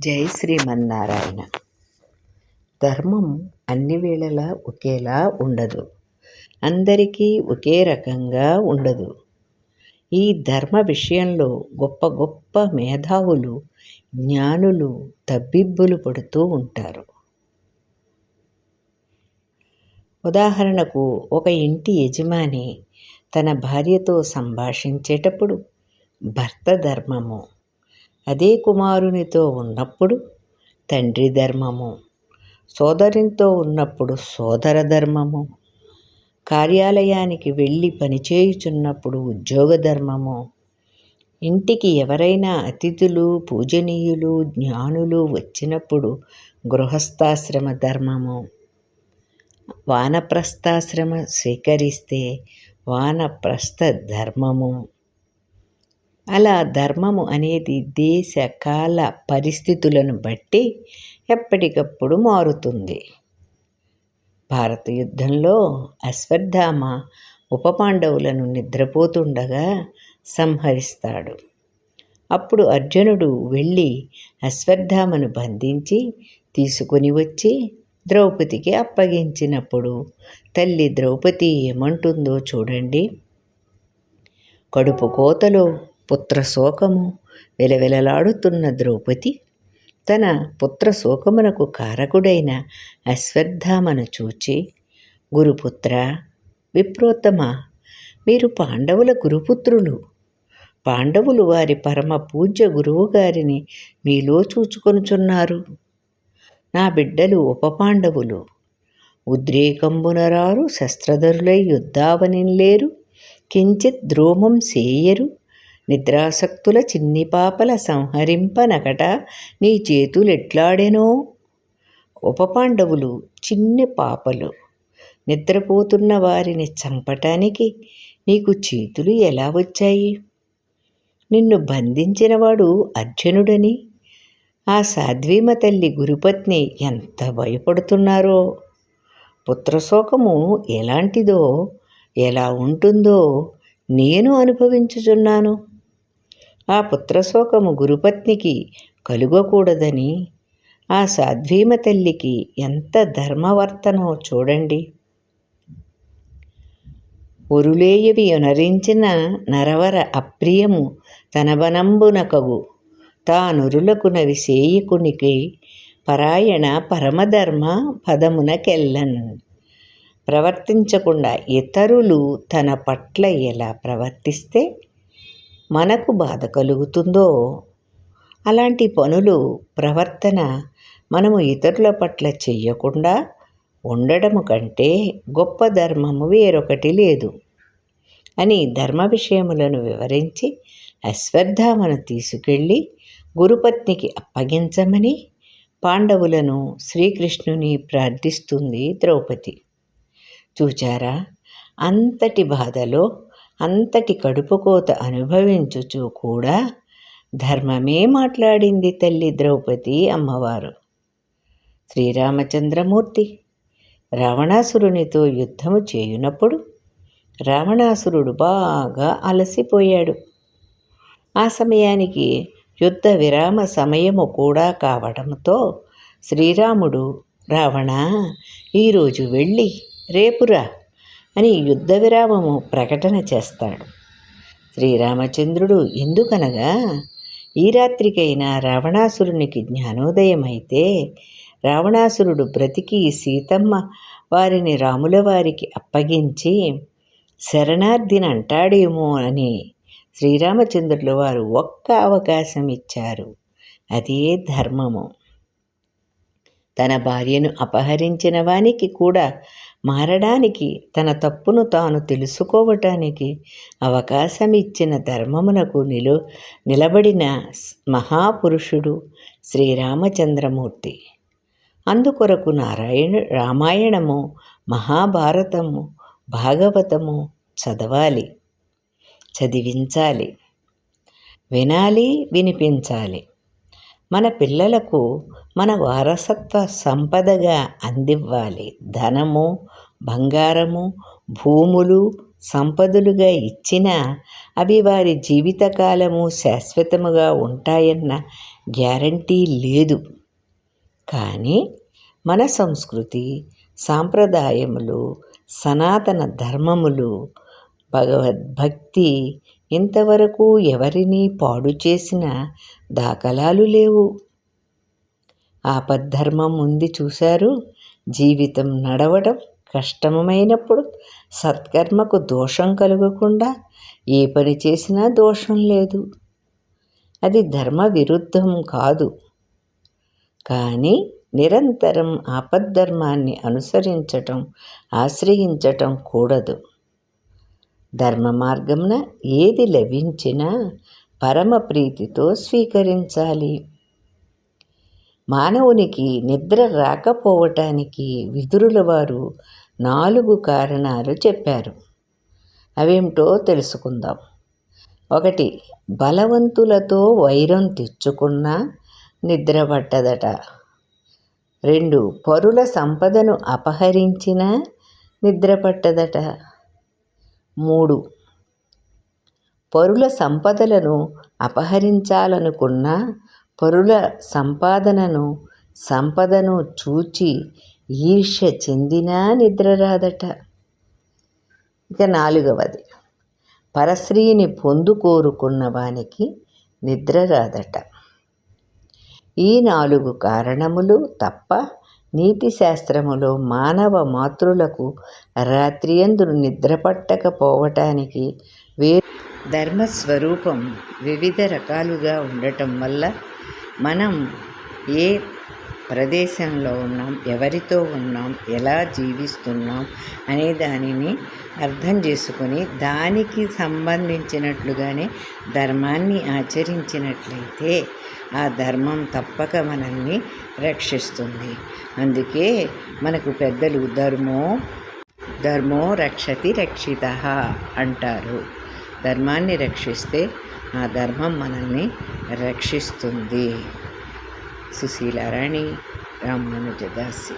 జై శ్రీమన్నారాయణ. ధర్మం అన్ని వేళలా ఒకేలా ఉండదు. అందరికీ ఒకే రకంగా ఉండదు. ఈ ధర్మ విషయంలో గొప్ప గొప్ప మేధావులు జ్ఞానులు తబ్బిబ్బులు పడుతూ ఉంటారు. ఉదాహరణకు ఒక ఇంటి యజమాని తన భార్యతో సంభాషించేటప్పుడు భర్త ధర్మము అదే కుమారునితో ఉన్నప్పుడు తండ్రి ధర్మము సోదరునితో ఉన్నప్పుడు సోదర ధర్మము కార్యాలయానికి వెళ్ళి పనిచేయుచున్నప్పుడు ఉద్యోగ ధర్మము. ఇంటికి ఎవరైనా అతిథులు పూజనీయులు జ్ఞానులు వచ్చినప్పుడు గృహస్థాశ్రమ ధర్మము. వానప్రస్థాశ్రమ స్వీకరిస్తే వానప్రస్థ ధర్మము. అలా ధర్మము అనేది దేశ కాల పరిస్థితులను బట్టి ఎప్పటికప్పుడు మారుతుంది. భారత యుద్ధంలో అశ్వత్థామ ఉపపాండవులను నిద్రపోతుండగా సంహరిస్తాడు. అప్పుడు అర్జునుడు వెళ్ళి అశ్వత్థామను బంధించి తీసుకొని వచ్చి ద్రౌపదికి అప్పగించినప్పుడు తల్లి ద్రౌపది ఏమంటుందో చూడండి. కడుపు కోతలో పుత్రశోకము వెలవెలలాడుతున్న ద్రౌపది తన పుత్రశోకమునకు కారకుడైన అశ్వత్థామను చూచి గురుపుత్ర విప్రోత్తమ మీరు పాండవుల గురుపుత్రులు. పాండవులు వారి పరమ పూజ్య గురువుగారిని మీలో చూచుకొనుచున్నారు. నా బిడ్డలు ఉపపాండవులు ఉద్రేకంబునరారు శస్త్రధరులై యుద్ధావనిలేరు. కించిత్ ద్రోమం సేయరు. నిద్రాసక్తుల చిన్ని పాపల సంహరింపనకట నీ చేతులెట్లాడెనో? ఉపపాండవులు చిన్ని పాపలు నిద్రపోతున్న వారిని చంపటానికి నీకు చేతులు ఎలా వచ్చాయి? నిన్ను బంధించినవాడు అర్జునుడని ఆ సాధ్వీమ తల్లి గురుపత్ని ఎంత భయపడుతున్నారో? పుత్రశోకము ఎలాంటిదో ఎలా ఉంటుందో నేను అనుభవించుచున్నాను. ఆ పుత్రశోకము గురుపత్నికి కలుగకూడదని. ఆ సాధ్వీమ తల్లికి ఎంత ధర్మవర్తనో చూడండి. ఉరులేయవి యొనరించిన నరవర అప్రియము తన బనంబునకగు తానురులకు నవి సేయకునికి పరాయణ పరమధర్మ పదమునకెల్లన్. ప్రవర్తించకుండా ఇతరులు తన పట్ల ఎలా ప్రవర్తిస్తే మనకు బాధ కలుగుతుందో? అలాంటి పనులు ప్రవర్తన మనము ఇతరుల పట్ల చెయ్యకుండా ఉండడము కంటే గొప్ప ధర్మము వేరొకటి లేదు అని ధర్మ విషయములను వివరించి అశ్వత్థామను తీసుకెళ్ళి గురుపత్నికి అప్పగించమని పాండవులను శ్రీకృష్ణుని ప్రార్థిస్తుంది ద్రౌపది. చూచారా? అంతటి బాధలో అంతటి కడుపుకోత అనుభవించుచు కూడా ధర్మమే మాట్లాడింది తల్లి ద్రౌపది అమ్మవారు. శ్రీరామచంద్రమూర్తి రావణాసురునితో యుద్ధము చేయునప్పుడు రావణాసురుడు బాగా అలసిపోయాడు. ఆ సమయానికి యుద్ధ విరామ సమయము కూడా కావడంతో శ్రీరాముడు రావణ ఈరోజు వెళ్ళి రేపురా అని యుద్ధ విరామము ప్రకటన చేస్తాడు. శ్రీరామచంద్రుడు ఎందుకనగా ఈ రాత్రికైనా రావణాసురునికి జ్ఞానోదయమైతే రావణాసురుడు బ్రతికి సీతమ్మ వారిని రాముల వారికి అప్పగించి శరణార్థిని అంటాడేమో అని శ్రీరామచంద్రుల వారు ఒక్క అవకాశం ఇచ్చారు అదే ధర్మము. తన భార్యను అపహరించిన వానికి కూడా మారడానికి తన తప్పును తాను తెలుసుకోవటానికి అవకాశం ఇచ్చిన ధర్మమునకు నిలు నిలబడిన మహాపురుషుడు శ్రీరామచంద్రమూర్తి. అందుకొరకు నారాయణ రామాయణము మహాభారతము భాగవతము చదవాలి చదివించాలి వినాలి వినిపించాలి. మన పిల్లలకు మన వారసత్వ సంపదగా అందివ్వాలి. ధనము బంగారము భూములు సంపదలుగా ఇచ్చినా అవి వారి జీవితకాలము శాశ్వతముగా ఉంటాయన్న గ్యారంటీ లేదు. కానీ మన సంస్కృతి సాంప్రదాయములు సనాతన ధర్మములు భగవద్భక్తి ఇంతవరకు ఎవరిని పాడు చేసిన దాఖలాలు లేవు. ఆపద్ధర్మం ఉంది చూశారు. జీవితం నడవడం కష్టమైనప్పుడు సత్కర్మకు దోషం కలగకుండా ఏ పని చేసినా దోషం లేదు. అది ధర్మ విరుద్ధం కాదు. కానీ నిరంతరం ఆపద్ధర్మాన్ని అనుసరించటం ఆశ్రయించటం కూడదు. ధర్మ మార్గంన ఏది లభించినా పరమ ప్రీతితో స్వీకరించాలి. మానవునికి నిద్ర రాకపోవటానికి విదురుల వారు నాలుగు కారణాలు చెప్పారు. అవేమిటో తెలుసుకుందాం. ఒకటి బలవంతులతో వైరం తెచ్చుకున్నా నిద్ర పట్టదట రెండు పరుల సంపదను అపహరించిన నిద్ర పట్టదట మూడు. పరుల సంపదలను అపహరించాలనుకున్న పరుల సంపాదనను సంపదను చూచి ఈర్ష్య చెందినా నిద్ర రాదట. ఇక నాలుగవది. పరశ్రీని పొందు కోరుకున్న వానికి నిద్ర రాదట. ఈ నాలుగు కారణములు తప్ప నీతి శాస్త్రములో మానవ మాతృలకు రాత్రియందు నిద్ర పట్టకపోవటానికి వే ధర్మస్వరూపం వివిధ రకాలుగా ఉండటం వల్ల మనం ఏ ప్రదేశంలో ఉన్నాం ఎవరితో ఉన్నాం ఎలా జీవిస్తున్నాం అనే దానిని అర్థం చేసుకొని దానికి సంబంధించినట్లుగానే ధర్మాన్ని ఆచరించినట్లయితే ఆ ధర్మం తప్పక మనల్ని రక్షిస్తుంది. అందుకే మనకు పెద్దలు ధర్మో ధర్మో రక్షతి రక్షిత అంటారు. ధర్మాన్ని రక్షిస్తే ఆ ధర్మం మనల్ని రక్షిస్తుంది. సుశీలారాణి రామానుజదాసి.